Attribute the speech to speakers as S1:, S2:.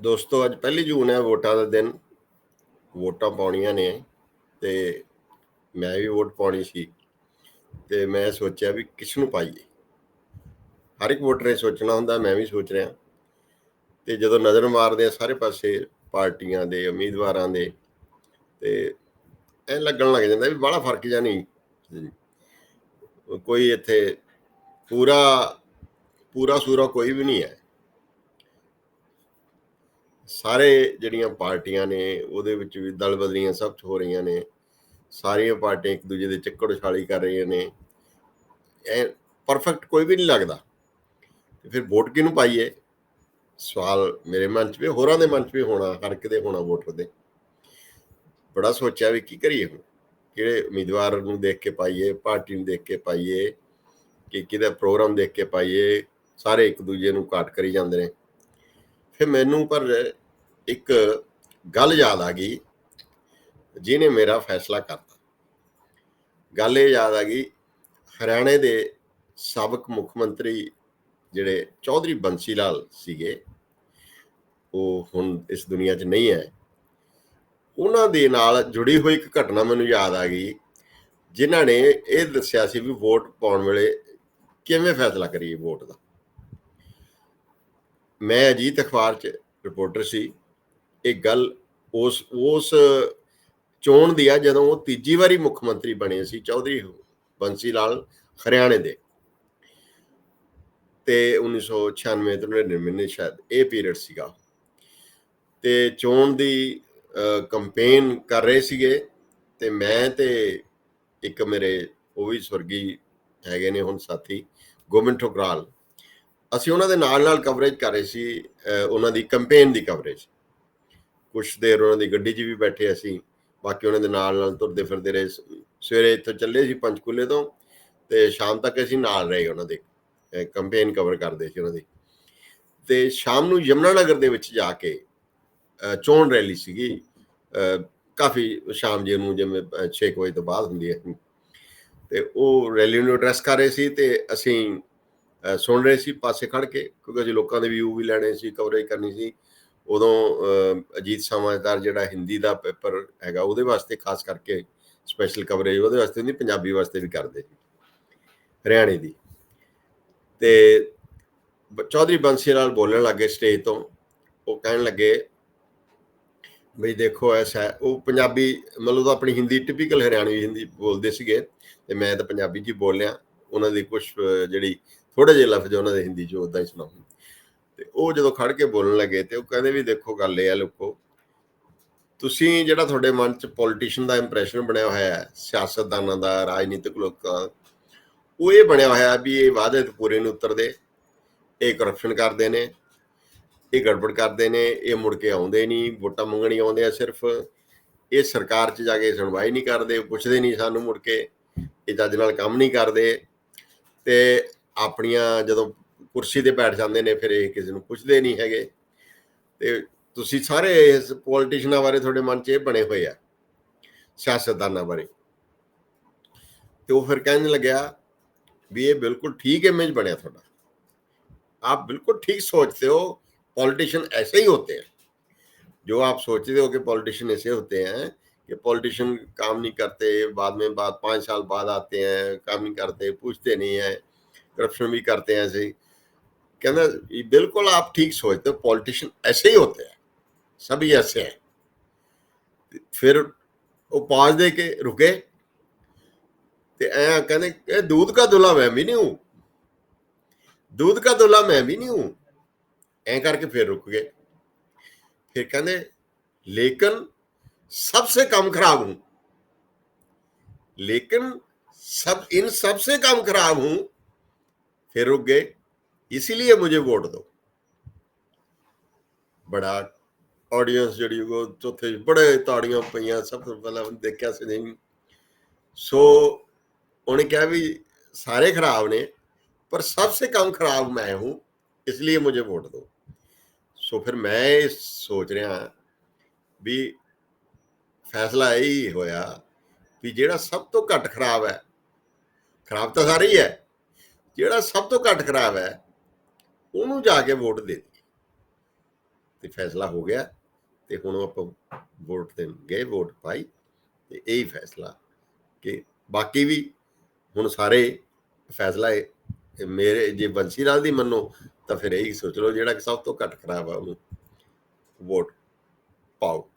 S1: ਦੋਸਤੋ, ਅੱਜ ਪਹਿਲੀ ਜੂਨ ਹੈ ਵੋਟਾਂ ਦਾ ਦਿਨ। ਵੋਟਾਂ ਪਾਉਣੀਆਂ ਨੇ ਤੇ ਮੈਂ ਵੀ ਵੋਟ ਪਾਉਣੀ ਸੀ ਤੇ ਮੈਂ ਸੋਚਿਆ ਵੀ ਕਿਸ ਨੂੰ ਪਾਈਏ। ਹਰ ਇੱਕ ਵੋਟਰ ਨੇ ਸੋਚਣਾ ਹੁੰਦਾ, ਮੈਂ ਵੀ ਸੋਚ ਰਿਹਾ। ਤੇ ਜਦੋਂ ਨਜ਼ਰ ਮਾਰਦੇ ਆ, ਸਾਰੇ ਪਾਸੇ ਪਾਰਟੀਆਂ ਦੇ, ਉਮੀਦਵਾਰਾਂ ਦੇ, ਤੇ ਐ ਲੱਗਣ ਲੱਗ ਜਾਂਦਾ ਵੀ ਬੜਾ ਫ਼ਰਕ ਜਾਂ ਨਹੀਂ ਕੋਈ ਇੱਥੇ ਪੂਰਾ ਪੂਰਾ ਸੂਰਾ ਕੋਈ ਵੀ ਨਹੀਂ ਹੈ। ਸਾਰੇ ਜਿਹੜੀਆਂ ਪਾਰਟੀਆਂ ਨੇ, ਉਹਦੇ ਵਿੱਚ ਵੀ ਦਲ ਬਦਲੀਆਂ ਸਭ ਹੋ ਰਹੀਆਂ ਨੇ। ਸਾਰੀਆਂ ਪਾਰਟੀਆਂ ਇੱਕ ਦੂਜੇ ਦੇ ਚੱਕੜ ਉਛਾਲੀ ਕਰ ਰਹੀਆਂ ਨੇ। ਇਹ ਪਰਫੈਕਟ ਕੋਈ ਵੀ ਨਹੀਂ ਲੱਗਦਾ। ਤੇ ਫਿਰ ਵੋਟ ਕਿਹਨੂੰ ਪਾਈਏ? ਸਵਾਲ ਮੇਰੇ ਮਨ 'ਚ ਵੀ, ਹੋਰਾਂ ਦੇ ਮਨ 'ਚ ਵੀ ਹੋਣਾ, ਹਰ ਕਿਤੇ ਹੋਣਾ ਵੋਟਰ ਦੇ ਬੜਾ ਸੋਚਿਆ ਵੀ ਕੀ ਕਰੀਏ ਹੁਣ? ਕਿਹੜੇ ਉਮੀਦਵਾਰ ਨੂੰ ਦੇਖ ਕੇ ਪਾਈਏ, ਪਾਰਟੀ ਨੂੰ ਦੇਖ ਕੇ ਪਾਈਏ, ਕਿ ਕਿਹਦਾ ਪ੍ਰੋਗਰਾਮ ਦੇਖ ਕੇ ਪਾਈਏ, ਸਾਰੇ ਇੱਕ ਦੂਜੇ ਨੂੰ ਕਾਟ ਕਰੀ ਜਾਂਦੇ ਨੇ। ਫਿਰ ਮੈਨੂੰ ਪਰ ਇੱਕ ਗੱਲ ਯਾਦ ਆ ਗਈ, ਜਿਹਨੇ ਮੇਰਾ ਫੈਸਲਾ ਕਰਤਾ। ਗੱਲ ਇਹ ਯਾਦ ਆ ਗਈ, ਹਰਿਆਣੇ ਦੇ ਸਾਬਕ ਮੁੱਖ ਮੰਤਰੀ ਜਿਹੜੇ ਚੌਧਰੀ ਬੰਸੀ ਲਾਲ ਸੀਗੇ, ਉਹ ਹੁਣ ਇਸ ਦੁਨੀਆ 'ਚ ਨਹੀਂ ਹੈ। ਉਹਨਾਂ ਦੇ ਨਾਲ ਜੁੜੀ ਹੋਈ ਇੱਕ ਘਟਨਾ ਮੈਨੂੰ ਯਾਦ ਆ ਗਈ, ਜਿਨ੍ਹਾਂ ਨੇ ਇਹ ਦੱਸਿਆ ਸੀ ਵੀ ਵੋਟ ਪਾਉਣ ਵੇਲੇ ਕਿਵੇਂ ਫੈਸਲਾ ਕਰੀਏ ਵੋਟ ਦਾ। ਮੈਂ ਅਜੀਤ ਅਖਬਾਰ 'ਚ ਰਿਪੋਰਟਰ ਸੀ। ਇਹ ਗੱਲ ਉਸ ਉਸ ਚੋਣ ਦੀ ਆ ਜਦੋਂ ਉਹ ਤੀਜੀ ਵਾਰੀ ਮੁੱਖ ਮੰਤਰੀ ਬਣੇ ਸੀ, ਚੌਧਰੀ ਬੰਸੀ ਲਾਲ ਹਰਿਆਣੇ ਦੇ। ਤੇ 1996 ਤੋਂ 99 ਸ਼ਾਇਦ ਇਹ ਪੀਰੀਅਡ ਸੀਗਾ। ਤੇ ਚੋਣ ਦੀ ਕੰਪੇਨ ਕਰ ਰਹੇ ਸੀਗੇ ਤੇ ਮੈਂ ਤੇ ਇੱਕ ਮੇਰੇ ਉਹ ਵੀ ਸਵਰਗੀ ਹੈਗੇ ਨੇ ਹੁਣ ਸਾਥੀ, ਗੋਬਿੰਦ ਠੋਕਰਾਲ। ਅਸੀਂ ਉਹਨਾਂ ਦੇ ਨਾਲ ਨਾਲ ਕਵਰੇਜ ਕਰ ਰਹੇ ਸੀ ਉਹਨਾਂ ਦੀ ਕੰਪੇਨ ਦੀ ਕਵਰੇਜ ਕੁਝ ਦੇਰ ਉਹਨਾਂ ਦੀ ਗੱਡੀ 'ਚ ਵੀ ਬੈਠੇ ਅਸੀਂ, ਬਾਕੀ ਉਹਨਾਂ ਦੇ ਨਾਲ ਨਾਲ ਤੁਰਦੇ ਫਿਰਦੇ ਰਹੇ। ਸਵੇਰੇ ਇੱਥੋਂ ਚੱਲੇ ਸੀ ਪੰਚਕੂਲੇ ਤੋਂ ਤੇ ਸ਼ਾਮ ਤੱਕ ਅਸੀਂ ਨਾਲ ਰਹੇ ਉਹਨਾਂ ਦੇ ਕੰਪੇਨ ਕਵਰ ਕਰਦੇ ਸੀ ਉਹਨਾਂ ਦੀ। ਤੇ ਸ਼ਾਮ ਨੂੰ ਯਮਨਾ ਨਗਰ ਦੇ ਵਿੱਚ ਜਾ ਕੇ ਚੋਣ ਰੈਲੀ ਸੀਗੀ। ਕਾਫੀ ਸ਼ਾਮ ਜੇ ਨੂੰ ਜਿਵੇਂ 6 ਵਜੇ ਤੋਂ ਬਾਅਦ ਹੁੰਦੀ ਹੈ। ਤੇ ਉਹ ਰੈਲੀ ਨੂੰ ਐਡਰੈਸ ਕਰ ਰਹੇ ਸੀ ਤੇ ਅਸੀਂ ਸੁਣ ਰਹੇ ਸੀ ਪਾਸੇ ਖੜ ਕੇ, ਕਿਉਂਕਿ ਅਸੀਂ ਲੋਕਾਂ ਦੇ ਵਿਊ ਵੀ ਲੈਣੇ ਸੀ ਕਵਰੇਜ ਕਰਨੀ ਸੀ। ਉਦੋਂ ਅਜੀਤ ਸਮਾਚਾਰ ਜਿਹੜਾ ਹਿੰਦੀ ਦਾ ਪੇਪਰ ਹੈਗਾ, ਉਹਦੇ ਵਾਸਤੇ ਖਾਸ ਕਰਕੇ ਸਪੈਸ਼ਲ ਕਵਰੇਜ ਉਹਦੇ ਵਾਸਤੇ ਨਹੀਂ, ਪੰਜਾਬੀ ਵਾਸਤੇ ਵੀ ਕਰਦੇ ਸੀ, ਹਰਿਆਣੇ ਦੀ। ਤੇ ਚੌਧਰੀ ਬੰਸੀ ਨਾਲ ਬੋਲਣ ਲੱਗੇ ਸਟੇਜ ਤੋਂ, ਉਹ ਕਹਿਣ ਲੱਗੇ ਬਈ ਦੇਖੋ ਐਸਾ ਉਹ ਪੰਜਾਬੀ, ਮਤਲਬ ਤਾਂ ਆਪਣੀ ਹਿੰਦੀ ਟਿਪੀਕਲ ਹਰਿਆਣਵੀ ਹਿੰਦੀ ਬੋਲਦੇ ਸੀਗੇ ਤੇ ਮੈਂ ਤਾਂ ਪੰਜਾਬੀ ਜੀ ਬੋਲਿਆ ਉਹਨਾਂ ਦੀ ਕੁਝ ਜਿਹੜੀ ਥੋੜੇ ਜਿਹੇ ਲਫ਼ਜ਼ ਉਹਨਾਂ ਦੇ ਹਿੰਦੀ ਚ ਉਦਾਂ ਹੀ ਸੁਣਾਉਂ ਤੇ ਉਹ ਜਦੋਂ ਖੜ ਕੇ ਬੋਲਣ ਲੱਗੇ ਤੇ ਉਹ ਕਹਿੰਦੇ ਵੀ ਦੇਖੋ ਗੱਲ ਇਹ ਆ ਲੋਕੋ, ਤੁਸੀਂ ਜਿਹੜਾ ਤੁਹਾਡੇ ਮਨ ਚ ਪੋਲੀਟੀਸ਼ੀਅਨ ਦਾ ਇੰਪ੍ਰੈਸ਼ਨ ਬਣਿਆ ਹੋਇਆ ਹੈ, ਸਿਆਸਤਦਾਨਾਂ ਦਾ, ਰਾਜਨੀਤਿਕ ਲੋਕਾਂ ਉਹ ਇਹ ਬਣਿਆ ਹੋਇਆ ਵੀ ਇਹ ਵਾਅਦੇ ਤੇ ਪੂਰੇ ਨਹੀਂ ਉਤਰਦੇ, ਇਹ ਕਰਪਸ਼ਨ ਕਰਦੇ ਨੇ, ਇਹ ਗੜਬੜ ਕਰਦੇ ਨੇ, ਇਹ ਮੁੜ ਕੇ ਆਉਂਦੇ ਨਹੀਂ, ਵੋਟਾਂ ਮੰਗਣੀ ਆਉਂਦੇ ਆ ਸਿਰਫ, ਇਹ ਸਰਕਾਰ 'ਚ ਜਾ ਕੇ ਸੁਣਵਾਈ ਨਹੀਂ ਕਰਦੇ ਪੁੱਛਦੇ ਨਹੀਂ ਸਾਨੂੰ ਮੁੜ ਕੇ, ਇਹ ਜੱਜ ਨਾਲ ਕੰਮ ਨਹੀਂ ਕਰਦੇ ਤੇ ਆਪਣੀਆਂ ਜਦੋਂ ਕੁਰਸੀ ਤੇ ਬੈਠ ਜਾਂਦੇ ਨੇ ਫਿਰ ਇਹ ਕਿਸੇ ਨੂੰ ਪੁੱਛਦੇ ਨਹੀਂ ਹੈਗੇ ਤੇ ਤੁਸੀਂ ਸਾਰੇ ਇਸ ਪੋਲੀਟੀਸ਼ੀਅਨਾਂ ਬਾਰੇ ਤੁਹਾਡੇ ਮਨ 'ਚ ਇਹ ਬਣੇ ਹੋਏ ਆ ਸਿਆਸਤਦਾਨਾਂ ਬਾਰੇ ਤੇ ਉਹ ਫਿਰ ਕਹਿਣ ਲੱਗਿਆ ਵੀ ਇਹ ਬਿਲਕੁਲ ਠੀਕ ਇਮੇਜ ਬਣਿਆ ਤੁਹਾਡਾ आप बिल्कुल ठीक सोचते हो पॉलिटिशियन ऐसे ही होते हैं जो आप सोचते हो कि पॉलिटिशियन ऐसे होते हैं कि पॉलिटिशियन काम नहीं करते बाद में बाद पाँच साल बाद आते हैं काम नहीं करते पूछते नहीं है करप्शन भी करते हैं ऐसे ही कहना, बिल्कुल आप ठीक सोचते हो, पॉलिटिशियन ऐसे ही होते हैं, सभी ऐसे हैं। फिर वो पाँच दे के रुके, ते कहने दूध का दुला मैं भी नहीं हूँ, दूध का दुला मैं भी नहीं हूँ। ऐ करके फिर रुक गए। फिर कहने, लेकिन सबसे कम खराब हूँ, लेकिन सब, इन सबसे कम खराब हूँ। फिर रुक गए। इसीलिए मुझे वोट दो। बड़ा ਆਡੀਅנס ਜਿਹੜੀ ਉਹ ਚੌਥੇ ਬੜੇ ਤਾੜੀਆਂ ਪਈਆਂ ਸਭ ਤੋਂ ਪਹਿਲਾਂ ਦੇਖਿਆ ਸੀ ਨਹੀਂ ਸੋ ਉਹਨੇ ਕਿਹਾ ਵੀ ਸਾਰੇ ਖਰਾਬ ਨੇ ਪਰ ਸਭ ਸੇ ਕਮ ਖਰਾਬ ਮੈਂ ਹੂੰ ਇਸ ਲਈ ਮੁਝੇ ਵੋਟ ਦਿਓ ਸੋ ਫਿਰ ਮੈਂ ਇਹ ਸੋਚ ਰਿਹਾ ਵੀ ਫੈਸਲਾ ਇਹ ਹੀ ਹੋਇਆ ਵੀ ਜਿਹੜਾ ਸਭ ਤੋਂ ਘੱਟ ਖਰਾਬ ਹੈ ਖਰਾਬ ਤਾਂ ਸਾਰੇ ਹੀ ਹੈ ਜਿਹੜਾ ਸਭ ਤੋਂ ਘੱਟ ਖਰਾਬ ਹੈ ਉਹਨੂੰ ਜਾ ਕੇ ਵੋਟ ਦੇ ਦਿੱਤੀ ਤੇ ਫੈਸਲਾ ਹੋ ਗਿਆ ਤੇ ਹੁਣ ਆਪਾਂ ਵੋਟ ਦੇਣ ਗਏ, ਵੋਟ ਪਾਈ ਤੇ ਇਹੀ ਫੈਸਲਾ ਕਿ ਬਾਕੀ ਵੀ ਹੁਣ ਸਾਰੇ ਫੈਸਲਾ ਮੇਰੇ, ਜੇ ਬੰਸੀ ਨਾਲ ਦੀ ਮੰਨੋ ਤਾਂ ਫਿਰ ਇਹੀ ਸੋਚ ਲਓ ਜਿਹੜਾ ਕਿ ਸਭ ਤੋਂ ਘੱਟ ਖਰਾਬ ਆ ਉਹਨੂੰ। ਵੋਟ ਪਾਓ।